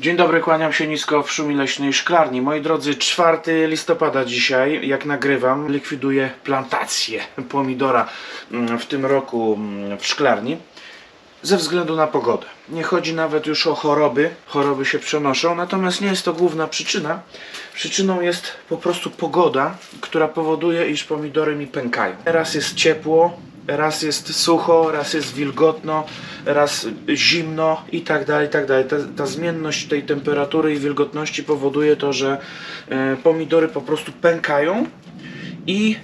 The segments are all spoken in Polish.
Dzień dobry, kłaniam się nisko w szumi leśnej szklarni. Moi drodzy, 4 listopada dzisiaj, jak nagrywam, likwiduję plantację pomidora mm, w tym roku mm, w szklarni ze względu na pogodę. Nie chodzi nawet już o choroby, choroby się przenoszą, natomiast nie jest to główna przyczyna. Przyczyną jest po prostu pogoda, która powoduje, iż pomidory mi pękają. Raz jest ciepło, raz jest sucho, raz jest wilgotno, raz zimno i tak dalej, i tak dalej. Ta, ta zmienność tej temperatury i wilgotności powoduje to, że e, pomidory po prostu pękają i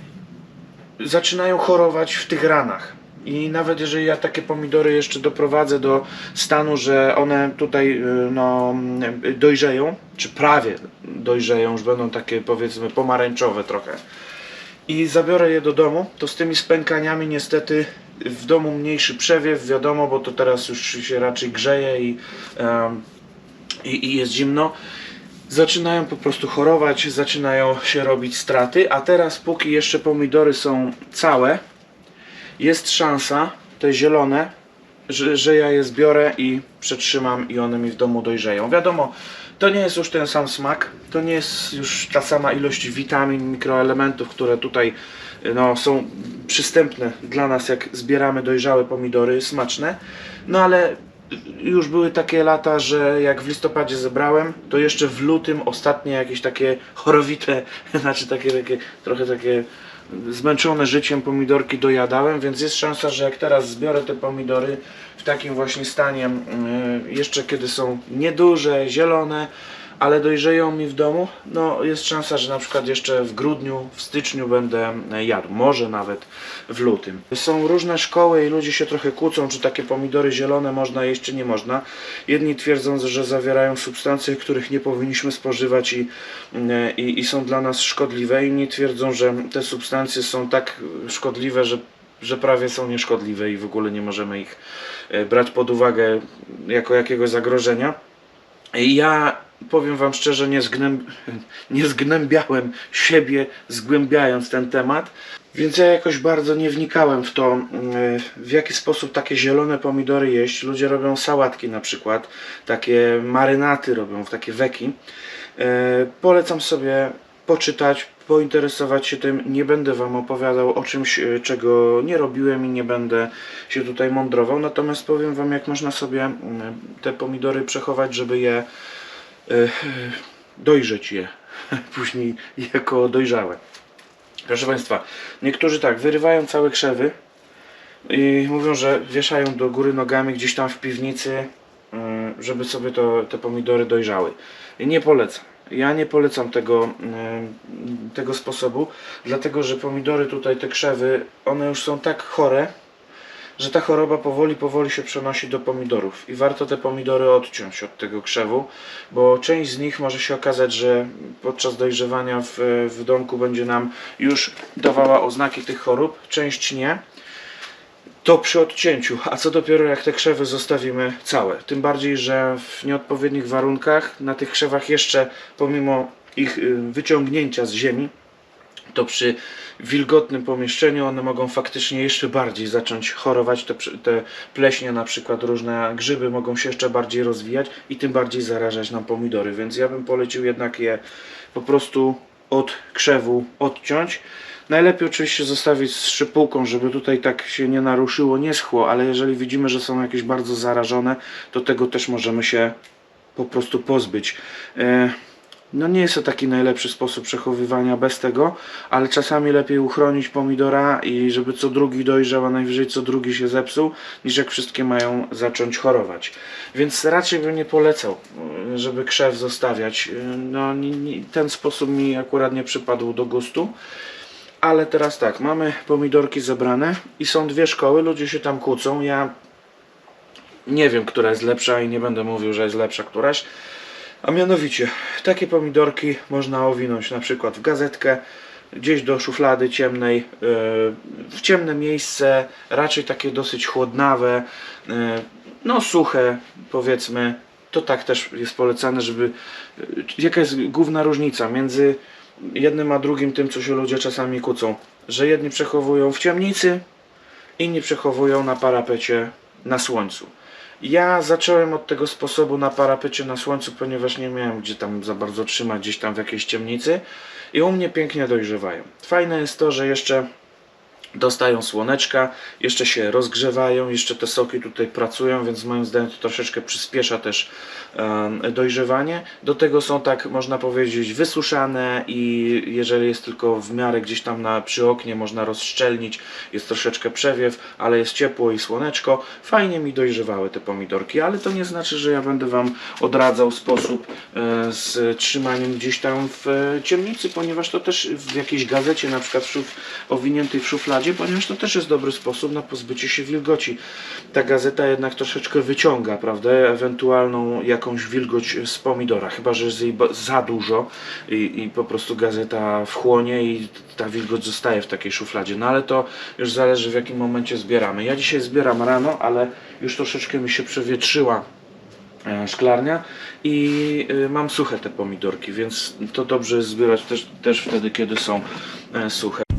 zaczynają chorować w tych ranach. I nawet jeżeli ja takie pomidory jeszcze doprowadzę do stanu, że one tutaj y, no, dojrzeją, czy prawie dojrzeją, już będą takie powiedzmy pomarańczowe trochę, i zabiorę je do domu, to z tymi spękaniami niestety w domu mniejszy przewiew, wiadomo, bo to teraz już się raczej grzeje i, em, i, i jest zimno. Zaczynają po prostu chorować, zaczynają się robić straty, a teraz póki jeszcze pomidory są całe, jest szansa, te zielone, że, że ja je zbiorę i przetrzymam i one mi w domu dojrzeją. Wiadomo, to nie jest już ten sam smak, to nie jest już ta sama ilość witamin, mikroelementów, które tutaj no, są przystępne dla nas, jak zbieramy dojrzałe pomidory, smaczne. No ale już były takie lata, że jak w listopadzie zebrałem, to jeszcze w lutym ostatnie jakieś takie chorowite, znaczy takie, takie trochę takie zmęczone życiem pomidorki dojadałem, więc jest szansa, że jak teraz zbiorę te pomidory w takim właśnie stanie, yy, jeszcze kiedy są nieduże, zielone, ale dojrzeją mi w domu, no jest szansa, że na przykład jeszcze w grudniu, w styczniu będę jadł, może nawet w lutym. Są różne szkoły i ludzie się trochę kłócą, czy takie pomidory zielone można jeść, czy nie można. Jedni twierdzą, że zawierają substancje, których nie powinniśmy spożywać i, i, i są dla nas szkodliwe. Inni twierdzą, że te substancje są tak szkodliwe, że że prawie są nieszkodliwe i w ogóle nie możemy ich e, brać pod uwagę jako jakiegoś zagrożenia. Ja powiem Wam szczerze, nie, zgnęb... nie zgnębiałem siebie, zgłębiając ten temat, więc ja jakoś bardzo nie wnikałem w to, yy, w jaki sposób takie zielone pomidory jeść. Ludzie robią sałatki na przykład, takie marynaty robią, takie weki. Yy, Polecam sobie poczytać, pointeresować się tym. Nie będę Wam opowiadał o czymś, yy, czego nie robiłem i nie będę się tutaj mądrował. Natomiast powiem Wam, jak można sobie yy, te pomidory przechować, żeby je e, dojrzeć je później jako dojrzałe. Proszę Państwa, niektórzy tak wyrywają całe krzewy i mówią, że wieszają do góry nogami gdzieś tam w piwnicy, mm, żeby sobie to, te pomidory dojrzały. Nie polecam. Ja nie polecam tego, tego sposobu, dlatego że pomidory tutaj, te krzewy, one już są tak chore, że ta choroba powoli, powoli się przenosi do pomidorów i warto te pomidory odciąć od tego krzewu, bo część z nich może się okazać, że podczas dojrzewania w, w domku będzie nam już dawała oznaki tych chorób, część nie. To przy odcięciu, a co dopiero jak te krzewy zostawimy całe. Tym bardziej, że w nieodpowiednich warunkach na tych krzewach jeszcze pomimo ich y, wyciągnięcia z ziemi to przy wilgotnym pomieszczeniu one mogą faktycznie jeszcze bardziej zacząć chorować. Te, te pleśnie, na przykład różne grzyby mogą się jeszcze bardziej rozwijać i tym bardziej zarażać nam pomidory. Więc ja bym polecił jednak je po prostu od krzewu odciąć. Najlepiej oczywiście zostawić z szypułką, żeby tutaj tak się nie naruszyło, nie schło, ale jeżeli widzimy, że są jakieś bardzo zarażone, to tego też możemy się po prostu pozbyć. E, no nie jest to taki najlepszy sposób przechowywania bez tego, ale czasami lepiej uchronić pomidora i żeby co drugi dojrzał, a najwyżej co drugi się zepsuł, niż jak wszystkie mają zacząć chorować. Więc raczej bym nie polecał, y, żeby krzew zostawiać. Y, No ten sposób mi akurat nie przypadł do gustu. Ale teraz tak, mamy pomidorki zebrane i są dwie szkoły, ludzie się tam kłócą. Ja nie wiem, która jest lepsza i nie będę mówił, że jest lepsza któraś. A mianowicie, takie pomidorki można owinąć na przykład w gazetkę, gdzieś do szuflady ciemnej, yy, w ciemne miejsce, raczej takie dosyć chłodnawe, yy, no suche powiedzmy. To tak też jest polecane, żeby... yy, Jaka jest główna różnica między jednym a drugim, tym co się ludzie czasami kłócą? Że jedni przechowują w ciemnicy, inni przechowują na parapecie na słońcu. Ja zacząłem od tego sposobu na parapecie na słońcu, ponieważ nie miałem gdzie tam za bardzo trzymać, gdzieś tam w jakiejś ciemnicy i u mnie pięknie dojrzewają. Fajne jest to, że jeszcze dostają słoneczka, jeszcze się rozgrzewają, jeszcze te soki tutaj pracują, więc moim zdaniem to troszeczkę przyspiesza też dojrzewanie. Do tego są tak, można powiedzieć, wysuszane i jeżeli jest tylko w miarę gdzieś tam na, przy oknie można rozszczelnić, jest troszeczkę przewiew, ale jest ciepło i słoneczko, fajnie mi dojrzewały te pomidorki, ale to nie znaczy, że ja będę Wam odradzał sposób e, z trzymaniem gdzieś tam w e, ciemnicy, ponieważ to też w jakiejś gazecie na przykład w szuf, owiniętej w szufladzie, ponieważ to też jest dobry sposób na pozbycie się wilgoci. Ta gazeta jednak troszeczkę wyciąga, prawda, ewentualną jakąś wilgoć z pomidora, chyba że jest jej za dużo i, i po prostu gazeta wchłonie i ta wilgoć zostaje w takiej szufladzie. No ale to już zależy w jakim momencie zbieramy. Ja dzisiaj zbieram rano, ale już troszeczkę mi się przewietrzyła e, szklarnia i y, mam suche te pomidorki, więc to dobrze jest zbierać też, też wtedy, kiedy są e, suche.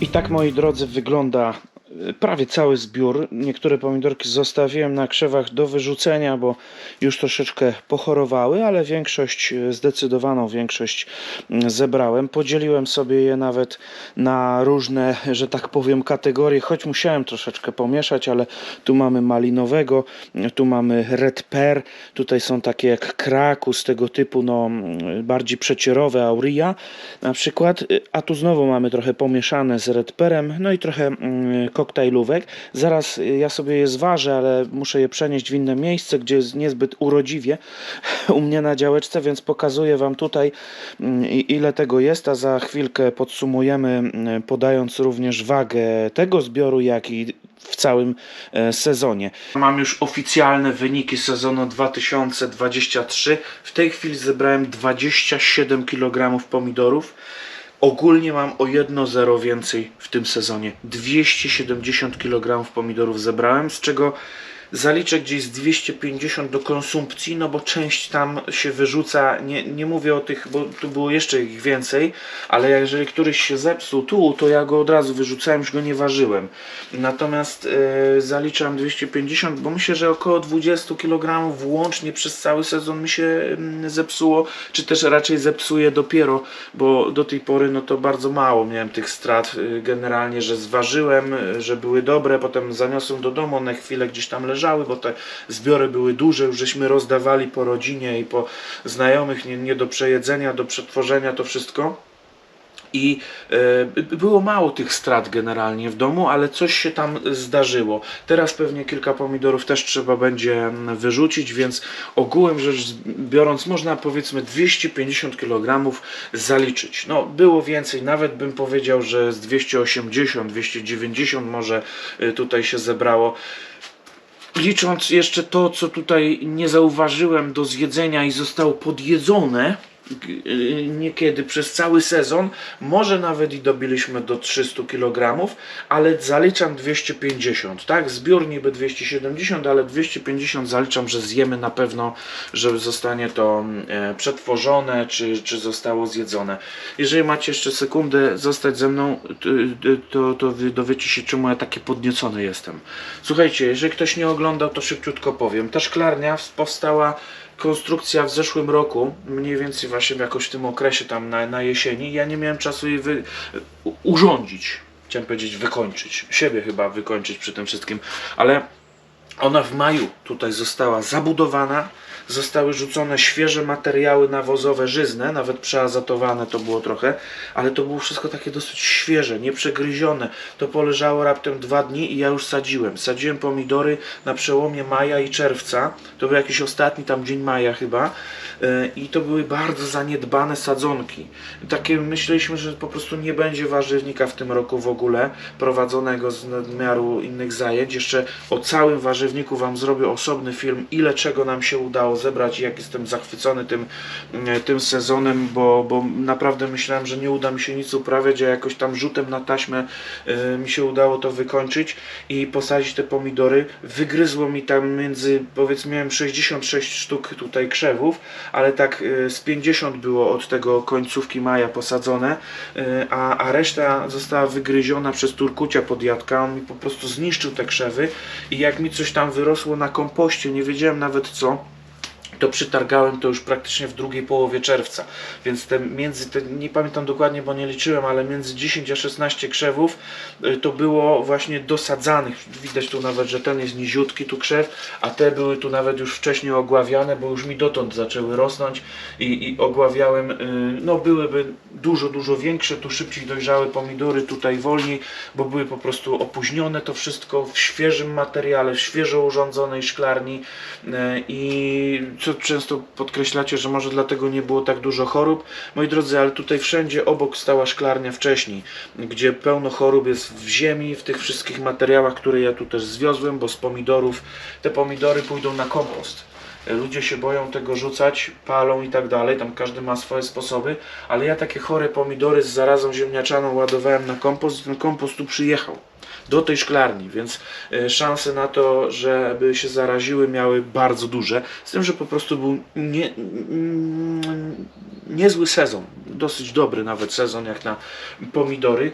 I tak, moi drodzy, wygląda prawie cały zbiór. Niektóre pomidorki zostawiłem na krzewach do wyrzucenia, bo już troszeczkę pochorowały, ale większość, e, zdecydowaną większość mm, zebrałem. Podzieliłem sobie je nawet na różne, że tak powiem, kategorie, choć musiałem troszeczkę pomieszać, ale tu mamy malinowego, tu mamy red pear, tutaj są takie jak krakus, tego typu, no mm, bardziej przecierowe, auria na przykład, y, a tu znowu mamy trochę pomieszane z red perem, no i trochę mm, koktajlówek. Zaraz y, ja sobie je zważę, ale muszę je przenieść w inne miejsce, gdzie jest niezbyt urodziwie u mnie na działeczce, więc pokazuję Wam tutaj mm, ile tego jest, a za chwilkę podsumujemy, mm, podając również wagę tego zbioru, jak i w całym e, sezonie. Mam już oficjalne wyniki sezonu 2023. W tej chwili zebrałem 27 kg pomidorów. Ogólnie mam o jedno zero więcej w tym sezonie. 270 kg pomidorów zebrałem, z czego zaliczę gdzieś z 250 do konsumpcji, no bo część tam się wyrzuca. Nie, nie mówię o tych, bo tu było jeszcze ich więcej, ale jeżeli któryś się zepsuł tu, to ja go od razu wyrzucałem, już go nie ważyłem. Natomiast e, zaliczam 250, bo myślę, że około 20 kg łącznie przez cały sezon mi się mm, zepsuło, czy też raczej zepsuje dopiero, bo do tej pory no to bardzo mało miałem tych strat y, generalnie, że zważyłem, y, że były dobre, potem zaniosłem do domu, one chwilę gdzieś tam leżały, bo te zbiory były duże, już żeśmy rozdawali po rodzinie i po znajomych, nie, nie do przejedzenia, do przetworzenia to wszystko. I by- było mało tych strat generalnie w domu, ale coś się tam zdarzyło. Teraz pewnie kilka pomidorów też trzeba będzie mm, wyrzucić, więc ogółem rzecz biorąc, można powiedzmy 250 kg zaliczyć. No, było więcej, nawet bym powiedział, że z 280, 290 może y, tutaj się zebrało. Licząc jeszcze to, co tutaj nie zauważyłem do zjedzenia i zostało podjedzone niekiedy przez cały sezon, może nawet i dobiliśmy do 300 kg, ale zaliczam 250, tak? Zbiór niby 270, ale 250 zaliczam, że zjemy na pewno, że zostanie to e, przetworzone, czy, czy zostało zjedzone. Jeżeli macie jeszcze sekundę zostać ze mną, to, to, to wy dowiecie się, czemu ja taki podniecony jestem. Słuchajcie, jeżeli ktoś nie oglądał, to szybciutko powiem. Ta szklarnia powstała konstrukcja w zeszłym roku, mniej więcej właśnie jakoś w tym okresie tam na, na jesieni. Ja nie miałem czasu jej wy, urządzić. Chciałem powiedzieć wykończyć. Siebie chyba wykończyć przy tym wszystkim. Ale ona w maju tutaj została zabudowana, zostały rzucone świeże materiały nawozowe, żyzne, nawet przeazotowane to było trochę, ale to było wszystko takie dosyć świeże, nieprzegryzione. To poleżało raptem dwa dni i ja już sadziłem. Sadziłem pomidory na przełomie maja i czerwca. To był jakiś ostatni tam dzień maja chyba. Yy, I to były bardzo zaniedbane sadzonki. Takie myśleliśmy, że po prostu nie będzie warzywnika w tym roku w ogóle prowadzonego z nadmiaru innych zajęć. Jeszcze o całym warzywniku Wam zrobię osobny film, ile czego nam się udało zebrać i jak jestem zachwycony tym, e, tym sezonem, bo, bo naprawdę myślałem, że nie uda mi się nic uprawiać, a jakoś tam rzutem na taśmę e, mi się udało to wykończyć i posadzić te pomidory. Wygryzło mi tam między, powiedzmy, miałem 66 sztuk tutaj krzewów, ale tak e, z 50 było od tego końcówki maja posadzone, a, a reszta została wygryziona przez turkucia podjadka. On mi po prostu zniszczył te krzewy i jak mi coś tam wyrosło na kompoście, nie wiedziałem nawet co, to przytargałem to już praktycznie w drugiej połowie czerwca. Więc te między, te, nie pamiętam dokładnie, bo nie liczyłem, ale między 10 a 16 krzewów y, to było właśnie dosadzanych. Widać tu nawet, że ten jest niziutki tu krzew, a te były tu nawet już wcześniej ogławiane, bo już mi dotąd zaczęły rosnąć i, i ogławiałem, y, no byłyby dużo, dużo większe, tu szybciej dojrzały pomidory, tutaj wolniej, bo były po prostu opóźnione to wszystko w świeżym materiale, w świeżo urządzonej szklarni y, i często podkreślacie, że może dlatego nie było tak dużo chorób. Moi drodzy, ale tutaj wszędzie obok stała szklarnia wcześniej, gdzie pełno chorób jest w ziemi, w tych wszystkich materiałach, które ja tu też zwiozłem, bo z pomidorów te pomidory pójdą na kompost. Ludzie się boją tego rzucać, palą i tak dalej, tam każdy ma swoje sposoby, ale ja takie chore pomidory z zarazą ziemniaczaną ładowałem na kompost i ten kompost tu przyjechał do tej szklarni, więc e, szanse na to, żeby się zaraziły miały bardzo duże, z tym, że po prostu był nie, mm, niezły sezon, dosyć dobry nawet sezon jak na pomidory.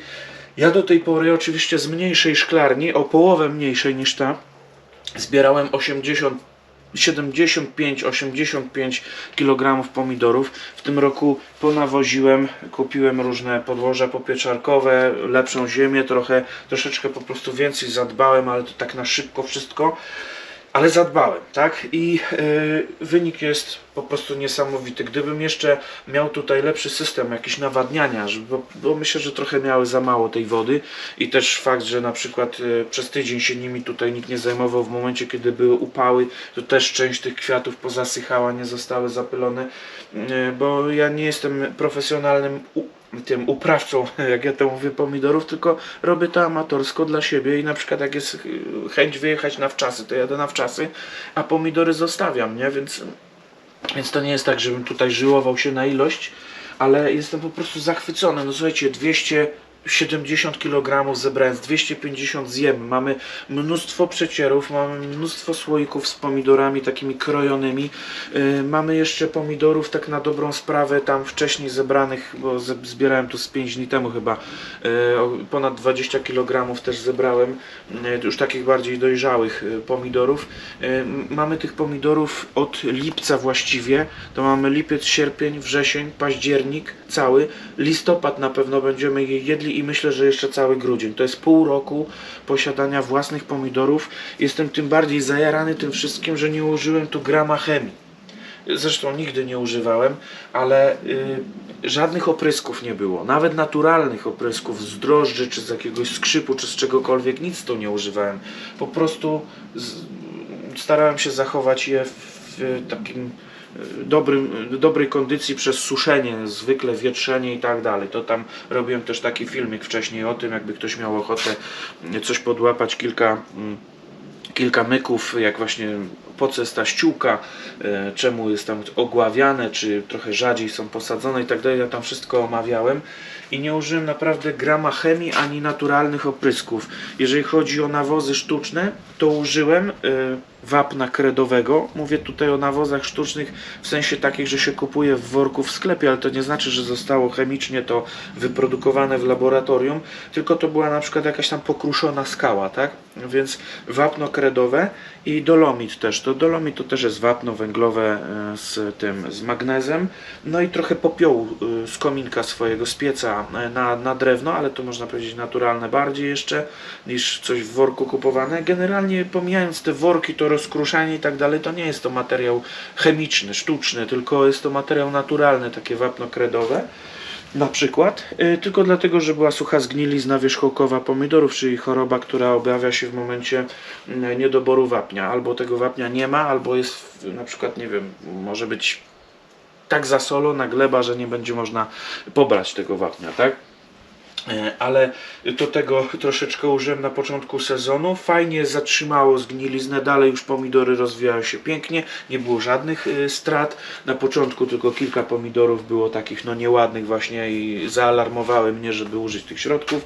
Ja do tej pory oczywiście z mniejszej szklarni, o połowę mniejszej niż ta, zbierałem 80 75-85 kg pomidorów. W tym roku ponawoziłem, kupiłem różne podłoża popieczarkowe, lepszą ziemię, trochę, troszeczkę po prostu więcej zadbałem, ale to tak na szybko wszystko. Ale zadbałem, tak? I yy, wynik jest po prostu niesamowity. Gdybym jeszcze miał tutaj lepszy system jakiś nawadniania, żeby, bo, bo myślę, że trochę miały za mało tej wody i też fakt, że na przykład y, przez tydzień się nimi tutaj nikt nie zajmował w momencie, kiedy były upały, to też część tych kwiatów pozasychała, nie zostały zapylone, y, bo ja nie jestem profesjonalnym tym uprawcą, jak ja to mówię, pomidorów, tylko robię to amatorsko dla siebie i na przykład jak jest y, chęć wyjechać na wczasy, to jadę na wczasy, a pomidory zostawiam, nie? Więc, więc to nie jest tak, żebym tutaj żyłował się na ilość, ale jestem po prostu zachwycony. No słuchajcie, 270 kg zebrałem, z 250 zjem. Mamy mnóstwo przecierów, mamy mnóstwo słoików z pomidorami takimi krojonymi. Yy, mamy jeszcze pomidorów tak na dobrą sprawę tam wcześniej zebranych, bo zbierałem tu z 5 dni temu chyba. Yy, ponad 20 kg też zebrałem, yy, już takich bardziej dojrzałych yy, pomidorów. M- mamy tych pomidorów od lipca właściwie. To mamy lipiec, sierpień, wrzesień, październik cały. Listopad na pewno będziemy je jedli i myślę, że jeszcze cały grudzień. To jest pół roku posiadania własnych pomidorów. Jestem tym bardziej zajarany tym wszystkim, że nie użyłem tu grama chemii. Zresztą nigdy nie używałem, ale y, żadnych oprysków nie było. Nawet naturalnych oprysków z drożdży, czy z jakiegoś skrzypu, czy z czegokolwiek, nic tu nie używałem. Po prostu z, starałem się zachować je w, w takim dobrym, dobrej kondycji przez suszenie, zwykle wietrzenie i tak dalej. To tam robiłem też taki filmik wcześniej o tym, jakby ktoś miał ochotę coś podłapać, kilka mm, kilka myków, jak właśnie po co jest ta ściółka, e, czemu jest tam ogławiane, czy trochę rzadziej są posadzone i tak dalej. Ja tam wszystko omawiałem i nie użyłem naprawdę grama chemii ani naturalnych oprysków. Jeżeli chodzi o nawozy sztuczne, to użyłem e, wapna kredowego. Mówię tutaj o nawozach sztucznych w sensie takich, że się kupuje w worku w sklepie, ale to nie znaczy, że zostało chemicznie to wyprodukowane w laboratorium, tylko to była na przykład jakaś tam pokruszona skała, tak? Więc wapno kredowe i dolomit też. To dolomit to też jest wapno węglowe e, z tym, z magnezem. No i trochę popiołu e, z kominka swojego, z pieca e, na, na drewno, ale to można powiedzieć naturalne bardziej jeszcze niż coś w worku kupowane. Generalnie pomijając te worki, to rozkruszanie i tak dalej, to nie jest to materiał chemiczny, sztuczny, tylko jest to materiał naturalny, takie wapno kredowe na przykład, y, tylko dlatego, że była sucha zgnilizna wierzchołkowa pomidorów, czyli choroba, która objawia się w momencie y, niedoboru wapnia. Albo tego wapnia nie ma, albo jest na przykład, nie wiem, może być tak zasolona gleba, że nie będzie można pobrać tego wapnia, tak? E, ale to tego troszeczkę użyłem na początku sezonu. Fajnie zatrzymało zgniliznę, dalej już pomidory rozwijały się pięknie, nie było żadnych y, strat. Na początku tylko kilka pomidorów było takich no nieładnych właśnie i zaalarmowały mnie, żeby użyć tych środków,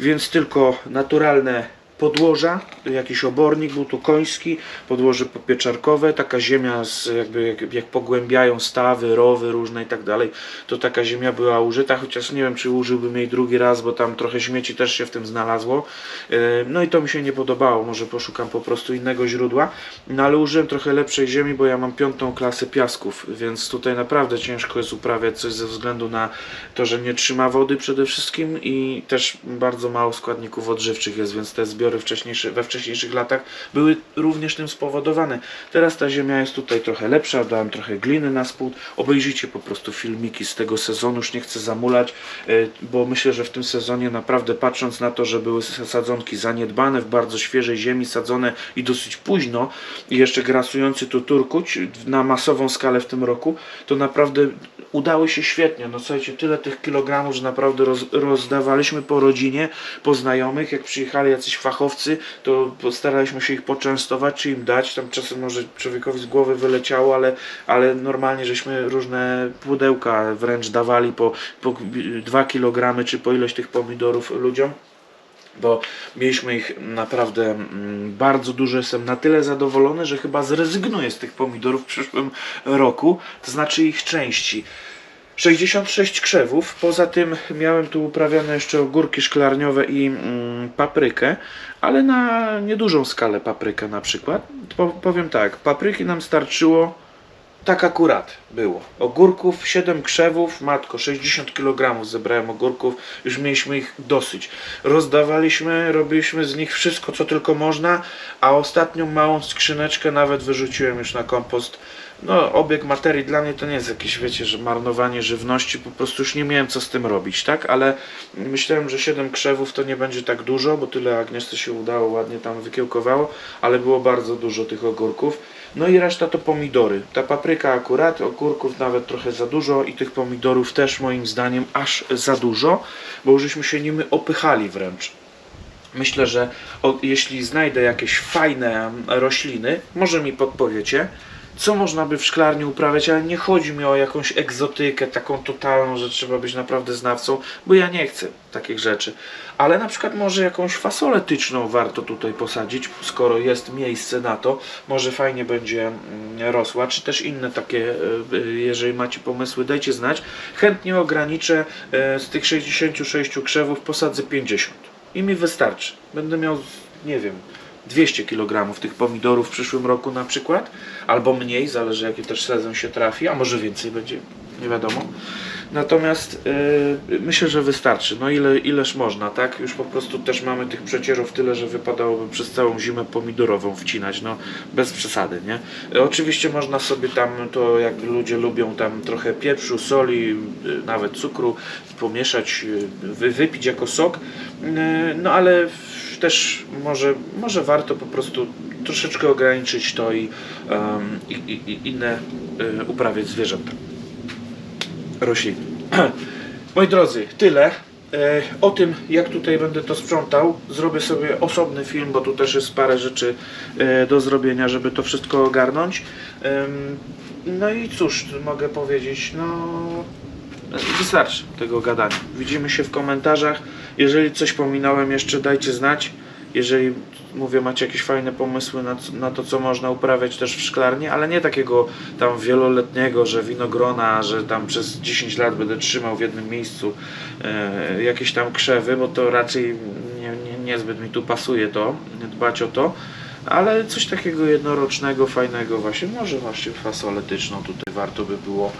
więc tylko naturalne podłoża, jakiś obornik, był to koński, podłoże popieczarkowe, taka ziemia z, jakby jak, jak pogłębiają stawy, rowy różne i tak dalej, to taka ziemia była użyta, chociaż nie wiem czy użyłbym jej drugi raz, bo tam trochę śmieci też się w tym znalazło. E, No i to mi się nie podobało, może poszukam po prostu innego źródła, no ale użyłem trochę lepszej ziemi, bo ja mam piątą klasę piasków, więc tutaj naprawdę ciężko jest uprawiać coś ze względu na to, że nie trzyma wody przede wszystkim i też bardzo mało składników odżywczych jest, więc te zbiory wcześniejsze, we wcześniejszych latach były również tym spowodowane. Teraz ta ziemia jest tutaj trochę lepsza, dałem trochę gliny na spód. Obejrzyjcie po prostu filmiki z tego sezonu, już nie chcę zamulać, e, bo myślę, że w tym sezonie naprawdę patrząc na to, że były sadzonki zaniedbane, w bardzo świeżej ziemi sadzone i dosyć późno i jeszcze grasujący tu turkuć na masową skalę w tym roku, to naprawdę udały się świetnie. No słuchajcie, tyle tych kilogramów, że naprawdę roz, rozdawaliśmy po rodzinie, po znajomych. Jak przyjechali jacyś fachowcy, to postaraliśmy się ich poczęstować, czy im dać. Tam czasem może człowiekowi z głowy wyleciało, ale, ale normalnie żeśmy różne pudełka wręcz dawali po, po 2 kg, czy po ilość tych pomidorów ludziom bo mieliśmy ich naprawdę mm, bardzo dużo. Jestem na tyle zadowolony, że chyba zrezygnuję z tych pomidorów w przyszłym roku, to znaczy ich części. 66 krzewów, poza tym miałem tu uprawiane jeszcze ogórki szklarniowe i mm, paprykę, ale na niedużą skalę paprykę na przykład. Po, powiem tak, papryki nam starczyło tak akurat było. Ogórków 7 krzewów, matko, 60 kg zebrałem ogórków, już mieliśmy ich dosyć. Rozdawaliśmy, robiliśmy z nich wszystko co tylko można, a ostatnią małą skrzyneczkę nawet wyrzuciłem już na kompost. No, obieg materii dla mnie to nie jest jakieś, wiecie, że marnowanie żywności, po prostu już nie miałem co z tym robić, tak? Ale myślałem, że 7 krzewów to nie będzie tak dużo, bo tyle Agnieszce się udało, ładnie tam wykiełkowało, ale było bardzo dużo tych ogórków. No i reszta to pomidory. Ta papryka akurat, ogórków nawet trochę za dużo i tych pomidorów też moim zdaniem aż za dużo, bo już żeśmy się nimi opychali wręcz. Myślę, że o, jeśli znajdę jakieś fajne rośliny, może mi podpowiecie, co można by w szklarni uprawiać, ale nie chodzi mi o jakąś egzotykę taką totalną, że trzeba być naprawdę znawcą, bo ja nie chcę takich rzeczy. Ale na przykład może jakąś fasolę tyczną warto tutaj posadzić, skoro jest miejsce na to, może fajnie będzie mm, rosła, czy też inne takie, e, jeżeli macie pomysły, dajcie znać. Chętnie ograniczę e, z tych 66 krzewów, posadzę 50 i mi wystarczy. Będę miał, nie wiem, 200 kg tych pomidorów w przyszłym roku na przykład, albo mniej, zależy jaki też sezon się trafi, a może więcej będzie, nie wiadomo. Natomiast yy, myślę, że wystarczy. No ile, ileż można, tak? Już po prostu też mamy tych przecierów tyle, że wypadałoby przez całą zimę pomidorową wcinać, no bez przesady, nie? Yy, oczywiście można sobie tam to, jak ludzie lubią, tam trochę pieprzu, soli, yy, nawet cukru pomieszać, yy, wy, wypić jako sok, yy, no ale w- też może, może warto po prostu troszeczkę ograniczyć to i, em, i, i, inne y, uprawiać zwierzęta roślin. Moi drodzy, tyle. E, O tym, jak tutaj będę to sprzątał, zrobię sobie osobny film, bo tu też jest parę rzeczy e, do zrobienia, żeby to wszystko ogarnąć. No i cóż, mogę powiedzieć, no wystarczy tego gadania. Widzimy się w komentarzach. Jeżeli coś pominąłem jeszcze, dajcie znać. Jeżeli mówię, macie jakieś fajne pomysły na, na to, co można uprawiać też w szklarni, ale nie takiego tam wieloletniego, że winogrona, że tam przez 10 lat będę trzymał w jednym miejscu e, jakieś tam krzewy, bo to raczej nie, nie, niezbyt mi tu pasuje to, dbać o to. Ale coś takiego jednorocznego, fajnego właśnie, może właśnie fasolę tyczną tutaj warto by było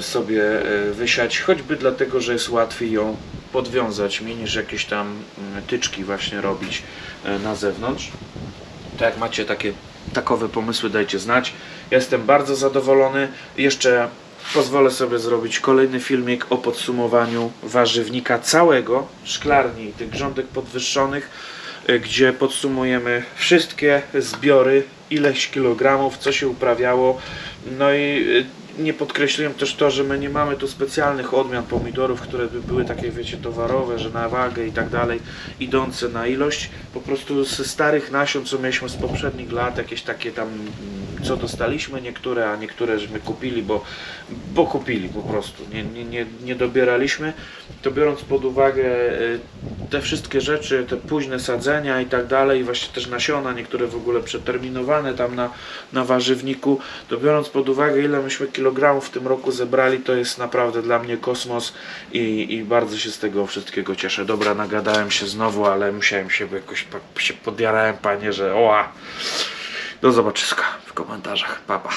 sobie e, wysiać, choćby dlatego, że jest łatwiej ją podwiązać mi niż jakieś tam mm, tyczki właśnie robić e, na zewnątrz. To jak macie takie takowe pomysły, dajcie znać. Jestem bardzo zadowolony. Jeszcze pozwolę sobie zrobić kolejny filmik o podsumowaniu warzywnika całego szklarni tych grządek podwyższonych, e, gdzie podsumujemy wszystkie zbiory, ileś kilogramów, co się uprawiało. No i e, nie podkreśliłem też to, że my nie mamy tu specjalnych odmian pomidorów, które by były takie, wiecie, towarowe, że na wagę i tak dalej, idące na ilość. Po prostu ze starych nasion, co mieliśmy z poprzednich lat, jakieś takie tam, co dostaliśmy niektóre, a niektóre żeśmy kupili, bo, bo kupili po prostu, nie, nie, nie, nie dobieraliśmy. To biorąc pod uwagę y, te wszystkie rzeczy, te późne sadzenia i tak dalej, właśnie też nasiona, niektóre w ogóle przeterminowane tam na, na warzywniku, to biorąc pod uwagę ile myśmy kilogramów w tym roku zebrali, to jest naprawdę dla mnie kosmos i, i bardzo się z tego wszystkiego cieszę. Dobra, nagadałem się znowu, ale musiałem się jakoś się podjarałem, panie, że oła. Do zobaczyska w komentarzach. Pa, pa.